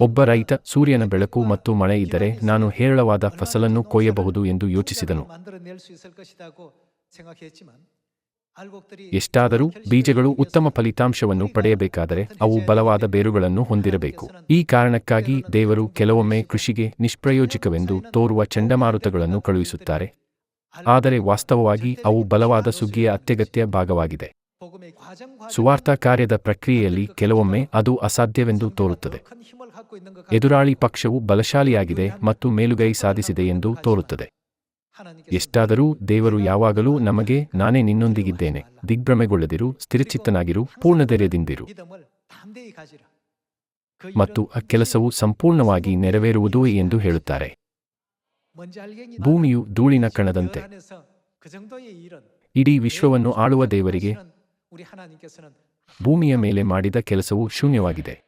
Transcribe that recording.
ಒಬ್ಬ ರೈತ ಸೂರ್ಯನ ಬೆಳಕು ಮತ್ತು ಮಳೆ ಇದ್ದರೆ ನಾನು ಹೇರಳವಾದ ಫಸಲನ್ನು ಕೊಯ್ಯಬಹುದು ಎಂದು ಯೋಚಿಸಿದನು. ಎಷ್ಟಾದರೂ ಬೀಜಗಳು ಉತ್ತಮ ಫಲಿತಾಂಶವನ್ನು ಪಡೆಯಬೇಕಾದರೆ ಅವು ಬಲವಾದ ಬೇರುಗಳನ್ನು ಹೊಂದಿರಬೇಕು. ಈ ಕಾರಣಕ್ಕಾಗಿ ದೇವರು ಕೆಲವೊಮ್ಮೆ ಕೃಷಿಗೆ ನಿಷ್ಪ್ರಯೋಜಕವೆಂದು ತೋರುವ ಚಂಡಮಾರುತಗಳನ್ನು ಕಳುಹಿಸುತ್ತಾರೆ. ಆದರೆ ವಾಸ್ತವವಾಗಿ ಅವು ಬಲವಾದ ಸುಗ್ಗಿಯ ಅತ್ಯಗತ್ಯ ಭಾಗವಾಗಿದೆ. ಸುವಾರ್ಥ ಕಾರ್ಯದ ಪ್ರಕ್ರಿಯೆಯಲ್ಲಿ ಕೆಲವೊಮ್ಮೆ ಅದು ಅಸಾಧ್ಯವೆಂದು ತೋರುತ್ತದೆ. ಎದುರಾಳಿ ಪಕ್ಷವು ಬಲಶಾಲಿಯಾಗಿದೆ ಮತ್ತು ಮೇಲುಗೈ ಸಾಧಿಸಿದೆ ಎಂದು ತೋರುತ್ತದೆ. ಎಷ್ಟಾದರೂ ದೇವರು ಯಾವಾಗಲೂ ನಮಗೆ, ನಾನೇ ನಿನ್ನೊಂದಿಗಿದ್ದೇನೆ. ದಿಗ್ಭ್ರಮೆಗೊಳ್ಳದಿರು, ಸ್ಥಿರಚಿತ್ತನಾಗಿರು, ಪೂರ್ಣಧೈರ್ಯದಿಂದಿರು. ಮತ್ತು ಆ ಕೆಲಸವು ಸಂಪೂರ್ಣವಾಗಿ ನೆರವೇರುವುದು ಎಂದು ಹೇಳುತ್ತಾರೆ. ಭೂಮಿಯು ಧೂಳಿನ ಕಣದಂತೆ. ಇಡೀ ವಿಶ್ವವನ್ನು ಆಳುವ ದೇವರಿಗೆ ಭೂಮಿಯ ಮೇಲೆ ಮಾಡಿದ ಕೆಲಸವು ಶೂನ್ಯವಾಗಿದೆ.